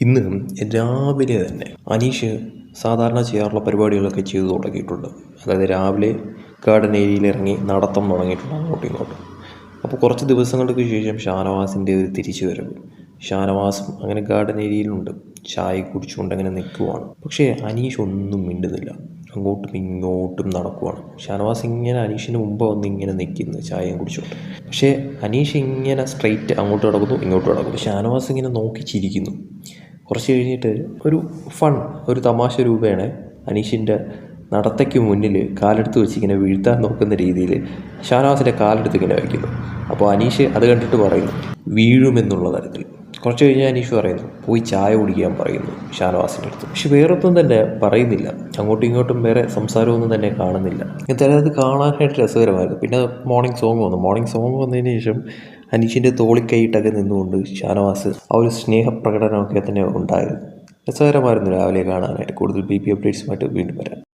ഇന്ന് രാവിലെ തന്നെ അനീഷ് സാധാരണ ചെയ്യാറുള്ള പരിപാടികളൊക്കെ ചെയ്തു തുടങ്ങിയിട്ടുണ്ട്. അതായത് രാവിലെ ഗാർഡൻ ഏരിയയിൽ ഇറങ്ങി നടത്തം തുടങ്ങിയിട്ടുണ്ട് അങ്ങോട്ടും ഇങ്ങോട്ടും. അപ്പോൾ കുറച്ച് ദിവസങ്ങൾക്ക് ശേഷം ഷാനവാസിന്റെ ഒരു തിരിച്ചു വരവ്. ഷാനവാസും അങ്ങനെ ഗാർഡൻ ഏരിയയിലുണ്ട്. ചായ കുടിച്ചുകൊണ്ട് അങ്ങനെ നിൽക്കുവാണ്. പക്ഷേ അനീഷ് ഒന്നും മിണ്ടുന്നില്ല. അങ്ങോട്ടും ഇങ്ങോട്ടും നടക്കുവാണ്. ഷാനവാസ് ഇങ്ങനെ അനീഷിന് മുമ്പ് വന്ന് ഇങ്ങനെ നിൽക്കുന്നു ചായയും കുടിച്ചുകൊണ്ട്. പക്ഷേ അനീഷ് ഇങ്ങനെ സ്ട്രെയിറ്റ് അങ്ങോട്ട് കിടക്കുന്നു ഇങ്ങോട്ട് കിടക്കുന്നു ഷാനവാസ് ഇങ്ങനെ നോക്കി ചിരിക്കുന്നു. കുറച്ച് കഴിഞ്ഞിട്ട് ഒരു ഫൺ ഒരു തമാശ രൂപേണ അനീഷിന്റെ നടത്തയ്ക്ക് മുന്നിൽ കാലെടുത്ത് വെച്ച് ഇങ്ങനെ വീഴ്ത്താൻ നോക്കുന്ന രീതിയിൽ ഷാനവാസിന്റെ കാലെടുത്ത് ഇങ്ങനെ വയ്ക്കുന്നു അപ്പോൾ അനീഷ് അത് കണ്ടിട്ട് പറയുന്നു വീഴുമെന്നുള്ള തരത്തിൽ. കുറച്ച് കഴിഞ്ഞ് അനീഷ് പറയുന്നു പോയി ചായ കുടിക്കാൻ പറയുന്നു ഷാനവാസിന്റെ അടുത്ത്. പക്ഷെ വേറൊന്നും തന്നെ പറയുന്നില്ല. അങ്ങോട്ടും ഇങ്ങോട്ടും വേറെ സംസാരമൊന്നും തന്നെ കാണുന്നില്ല. എന്തായാലും അത് കാണാനായിട്ട് രസകരമായിരുന്നു. പിന്നെ മോർണിംഗ് സോങ് വന്നു. മോർണിംഗ് സോങ് വന്നതിന് ശേഷം അനീഷിന്റെ തോളിക്കൈയിട്ടൊക്കെ നിന്നുകൊണ്ട് ഷാനവാസ് ആ ഒരു സ്നേഹപ്രകടനമൊക്കെ തന്നെ ഉണ്ടായിരുന്നു. രസകരമായിരുന്നു രാവിലെ കാണാനായിട്ട്. കൂടുതൽ ബി പി അപ്ഡേറ്റ്സുമായിട്ട് വീണ്ടും വരാം.